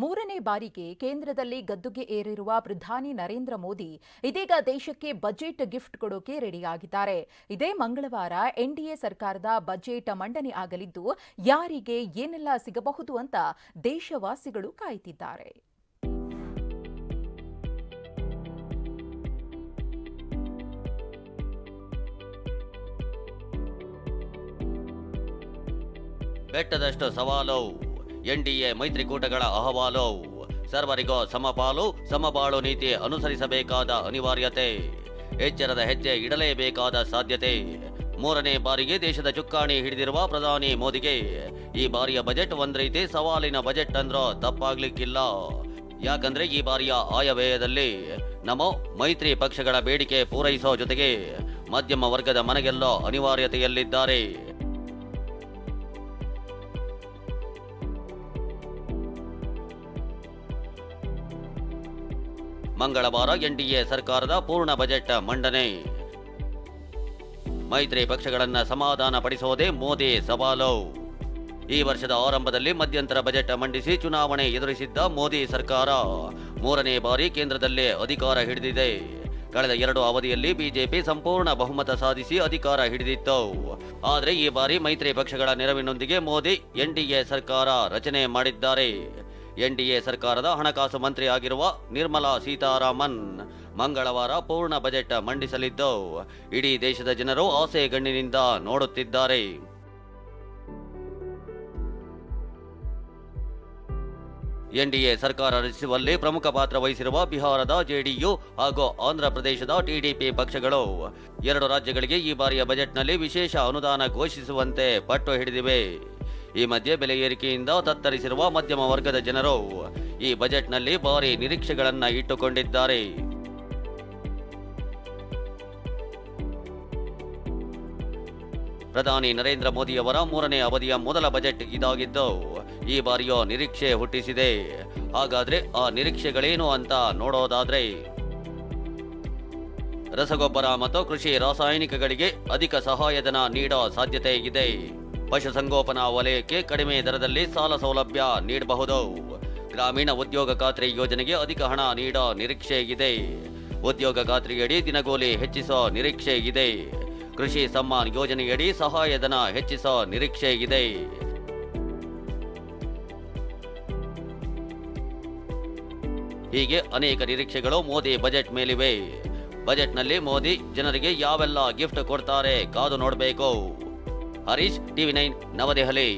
ಮೂರನೇ ಬಾರಿಗೆ ಕೇಂದ್ರದಲ್ಲಿ ಗದ್ದುಗೆ ಏರಿರುವ ಪ್ರಧಾನಿ ನರೇಂದ್ರ ಮೋದಿ ಇದೀಗ ದೇಶಕ್ಕೆ ಬಜೆಟ್ ಗಿಫ್ಟ್ ಕೊಡೋಕೆ ರೆಡಿಯಾಗಿದ್ದಾರೆ. ಇದೇ ಮಂಗಳವಾರ ಎನ್ಡಿಎ ಸರ್ಕಾರದ ಬಜೆಟ್ ಮಂಡನೆ ಆಗಲಿದ್ದು, ಯಾರಿಗೆ ಏನೆಲ್ಲ ಸಿಗಬಹುದು ಅಂತ ದೇಶವಾಸಿಗಳು ಕಾಯ್ತಿದ್ದಾರೆ. ಬೆಟ್ಟದಷ್ಟು ಸವಾಲು. ಎನ್ಡಿಎ ಮೈತ್ರಿಕೂಟಗಳ ಅಹವಾಲು. ಸರ್ವರಿಗೂ ಸಮಪಾಲು, ಸಮಬಾಳು ನೀತಿ ಅನುಸರಿಸಬೇಕಾದ ಅನಿವಾರ್ಯತೆ. ಎಚ್ಚರದ ಹೆಜ್ಜೆ ಇಡಲೇಬೇಕಾದ ಸಾಧ್ಯತೆ. ಮೂರನೇ ಬಾರಿಗೆ ದೇಶದ ಚುಕ್ಕಾಣಿ ಹಿಡಿದಿರುವ ಪ್ರಧಾನಿ ಮೋದಿಗೆ, ಈ ಬಾರಿಯ ಬಜೆಟ್ ಒಂದ್ ರೀತಿ ಸವಾಲಿನ ಬಜೆಟ್ ಅಂದ್ರೂ ತಪ್ಪಾಗ್ಲಿಕ್ಕಿಲ್ಲ. ಯಾಕಂದ್ರೆ ಈ ಬಾರಿಯ ಆಯವ್ಯಯದಲ್ಲಿ ನಮ್ಮ ಮೈತ್ರಿ ಪಕ್ಷಗಳ ಬೇಡಿಕೆ ಪೂರೈಸೋ ಜೊತೆಗೆ ಮಧ್ಯಮ ವರ್ಗದ ಮನೆಗೆಲ್ಲೋ ಅನಿವಾರ್ಯತೆಯಲ್ಲಿದ್ದಾರೆ. ಮಂಗಳವಾರ ಎನ್ಡಿಎ ಸರ್ಕಾರದ ಪೂರ್ಣ ಬಜೆಟ್ ಮಂಡನೆ. ಮೈತ್ರಿ ಪಕ್ಷಗಳನ್ನು ಸಮಾಧಾನ ಪಡಿಸೋದೇ ಮೋದಿ ಸವಾಲು. ಈ ವರ್ಷದ ಆರಂಭದಲ್ಲಿ ಮಧ್ಯಂತರ ಬಜೆಟ್ ಮಂಡಿಸಿ ಚುನಾವಣೆ ಎದುರಿಸಿದ್ದ ಮೋದಿ ಸರ್ಕಾರ. ಮೂರನೇ ಬಾರಿ ಕೇಂದ್ರದಲ್ಲೇ ಅಧಿಕಾರ ಹಿಡಿದಿದೆ. ಕಳೆದ ಎರಡು ಅವಧಿಯಲ್ಲಿ ಬಿಜೆಪಿ ಸಂಪೂರ್ಣ ಬಹುಮತ ಸಾಧಿಸಿ ಅಧಿಕಾರ ಹಿಡಿದಿತ್ತು. ಆದರೆ ಈ ಬಾರಿ ಮೈತ್ರಿ ಪಕ್ಷಗಳ ನೆರವಿನೊಂದಿಗೆ ಮೋದಿ ಎನ್ಡಿಎ ಸರ್ಕಾರ ರಚನೆ ಮಾಡಿದ್ದಾರೆ. ಎನ್ಡಿಎ ಸರ್ಕಾರದ ಹಣಕಾಸು ಮಂತ್ರಿ ಆಗಿರುವ ನಿರ್ಮಲಾ ಸೀತಾರಾಮನ್ ಮಂಗಳವಾರ ಪೂರ್ಣ ಬಜೆಟ್ ಮಂಡಿಸಲಿದ್ದು, ಇಡೀ ದೇಶದ ಜನರು ಆಸೆ ಗಣ್ಣಿನಿಂದ ನೋಡುತ್ತಿದ್ದಾರೆ. ಎನ್ಡಿಎ ಸರ್ಕಾರ ರಚಿಸುವಲ್ಲಿ ಪ್ರಮುಖ ಪಾತ್ರ ವಹಿಸಿರುವ ಬಿಹಾರದ ಜೆಡಿಯು ಹಾಗೂ ಆಂಧ್ರಪ್ರದೇಶದ ಟಿಡಿಪಿ ಪಕ್ಷಗಳು. ಎರಡು ರಾಜ್ಯಗಳಿಗೆ ಈ ಬಾರಿಯ ಬಜೆಟ್ನಲ್ಲಿ ವಿಶೇಷ ಅನುದಾನ ಘೋಷಿಸುವಂತೆ ಪಟ್ಟು ಹಿಡಿದಿವೆ. ಈ ಮಧ್ಯೆ ಬೆಲೆ ಏರಿಕೆಯಿಂದ ತತ್ತರಿಸಿರುವ ಮಧ್ಯಮ ವರ್ಗದ ಜನರು ಈ ಬಜೆಟ್ನಲ್ಲಿ ಭಾರಿ ನಿರೀಕ್ಷೆಗಳನ್ನು ಇಟ್ಟುಕೊಂಡಿದ್ದಾರೆ. ಪ್ರಧಾನಿ ನರೇಂದ್ರ ಮೋದಿಯವರ ಮೂರನೇ ಅವಧಿಯ ಮೊದಲ ಬಜೆಟ್ ಇದಾಗಿದ್ದು, ಈ ಬಾರಿಯೋ ನಿರೀಕ್ಷೆ ಹುಟ್ಟಿಸಿದೆ. ಹಾಗಾದ್ರೆ ಆ ನಿರೀಕ್ಷೆಗಳೇನು ಅಂತ ನೋಡೋದಾದ್ರೆ, ರಸಗೊಬ್ಬರ ಮತ್ತು ಕೃಷಿ ರಾಸಾಯನಿಕಗಳಿಗೆ ಅಧಿಕ ಸಹಾಯಧನ ನೀಡೋ ಸಾಧ್ಯತೆ ಇದೆ. ಪಶುಸಂಗೋಪನಾ ವಲಯಕ್ಕೆ ಕಡಿಮೆ ದರದಲ್ಲಿ ಸಾಲ ಸೌಲಭ್ಯ ನೀಡಬಹುದು. ಗ್ರಾಮೀಣ ಉದ್ಯೋಗ ಖಾತ್ರಿ ಯೋಜನೆಗೆ ಅಧಿಕ ಹಣ ನೀಡೋ ನಿರೀಕ್ಷೆ ಇದೆ. ಉದ್ಯೋಗ ಖಾತ್ರಿಯಡಿ ದಿನಗೂಲಿ ಹೆಚ್ಚಿಸೋ ನಿರೀಕ್ಷೆ ಇದೆ. ಕೃಷಿ ಸಮ್ಮಾನ್ ಯೋಜನೆಯಡಿ ಸಹಾಯಧನ ಹೆಚ್ಚಿಸೋ ನಿರೀಕ್ಷೆ ಇದೆ. ಹೀಗೆ ಅನೇಕ ನಿರೀಕ್ಷೆಗಳು ಮೋದಿ ಬಜೆಟ್ ಮೇಲಿವೆ. ಬಜೆಟ್ನಲ್ಲಿ ಮೋದಿ, ಜನರಿಗೆ ಯಾವೆಲ್ಲ ಗಿಫ್ಟ್ ಕೊಡ್ತಾರೆ ಕಾದು ನೋಡಬೇಕು. ಹರೀಶ್ ಟಿವಿ ನೈನ್ ನವದೆಹಲಿ